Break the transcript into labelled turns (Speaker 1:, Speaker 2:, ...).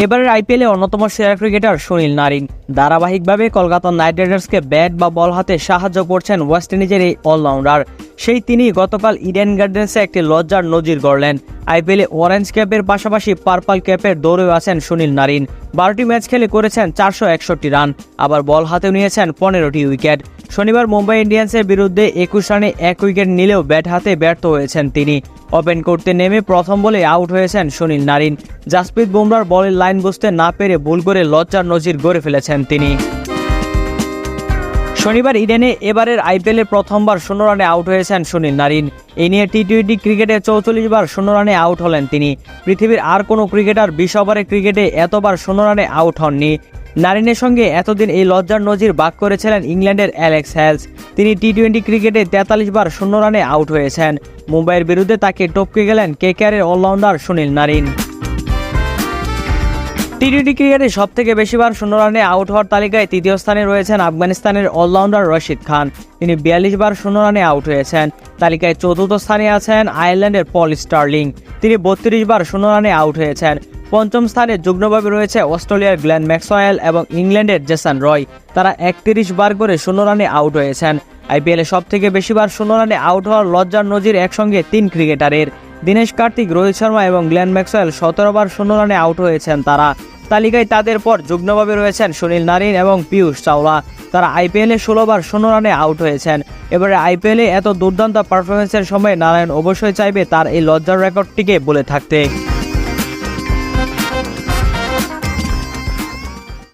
Speaker 1: এবারের আইপিএলে অন্যতম সেরা ক্রিকেটার সুনীল নারিন। ধারাবাহিকভাবে কলকাতা নাইট রাইডার্সকে ব্যাট বা বল হাতে সাহায্য করছেন ওয়েস্ট ইন্ডিজের এই অলরাউন্ডার। সেই তিনি গতকাল ইডেন গার্ডেন্সে একটি লজ্জার নজির গড়লেন। আইপিএলে অরেঞ্জ ক্যাপের পাশাপাশি পার্পল ক্যাপের দৌড়েও আছেন সুনীল নারিন। বারোটি ম্যাচ খেলে করেছেন চারশো একষট্টি রান, আবার বল হাতে নিয়েছেন পনেরোটি উইকেট শনিবার মুম্বাই ইন্ডিয়ান্সের বিরুদ্ধে একুশ রানে এক উইকেট নিলেও ব্যাট হাতে ব্যর্থ হয়েছেন তিনি। ওপেন করতে নেমে প্রথম বলে আউট হয়েছেন সুনীল নারিন। জাসপ্রীত বুমরার বলের লাইন বুঝতে না পেরে ভুল করে লজ্জার নজির গড়ে ফেলেছেন তিনি। শনিবার ইডেনে এবারের আইপিএলে প্রথমবার শূন্য রানে আউট হয়েছেন সুনীল নারিন। এ নিয়ে টি টোয়েন্টি ক্রিকেটে চৌচল্লিশ বার শূন্য রানে আউট হলেন তিনি। পৃথিবীর আর কোনো ক্রিকেটার বিশ ক্রিকেটে এতবার শূন্য রানে আউট হননি। নারিনের সঙ্গে এতদিন এই লজ্জার নজির বাক করেছিলেন ইংল্যান্ডের অ্যালেক্স হ্যালস তিনি টি টোয়েন্টি ক্রিকেটে তেতাল্লিশ বার শূন্য রানে আউট হয়েছেন। মুম্বাইয়ের বিরুদ্ধে তাকে টপকে গেলেন কেকেআরের অলরাউন্ডার সুনীল নারিন। টি ক্রিকেটে সব থেকে বেশিবার শূন্য রানে আউট হওয়ার তালিকায় তৃতীয় স্থানে রয়েছেন আফগানিস্তানের অলরাউন্ডার রশিদ খান। তিনি বিয়াল্লিশ বার শূন্য রানে আউট হয়েছেন। তালিকায় চতুর্থ স্থানে আছেন আয়ারল্যান্ডের পল স্টার্লিং। তিনি বত্রিশ বার শূন্য রানে আউট হয়েছেন। পঞ্চম স্থানে যুগ্মভাবে রয়েছে অস্ট্রেলিয়ার গ্ল্যান ম্যাক্সওয়েল এবং ইংল্যান্ডের জেসান রয়। তারা একত্রিশ বার করে শূন্য রানে আউট হয়েছেন। আইপিএলে সব থেকে বেশিবার শূন্য রানে আউট হওয়ার লজ্জার নজির একসঙ্গে তিন ক্রিকেটারের। দীনেশ কার্তিক, রোহিত শর্মা এবং গ্ল্যান ম্যাক্সওয়েল সতেরো বার শূন্য রানে আউট হয়েছেন তারা। তালিকায় তাদের পর যুগ্মভাবে রয়েছেন সুনীল নারিন এবং পীয়ূষ চাওলা। তারা আইপিএলে ষোলোবার শূন্য রানে আউট হয়েছেন। এবারে আইপিএলে এত দুর্দান্ত পারফরমেন্সের সময় নারায়ণ অবশ্যই চাইবে তার এই লজ্জার রেকর্ডটিকে বলে থাকতে।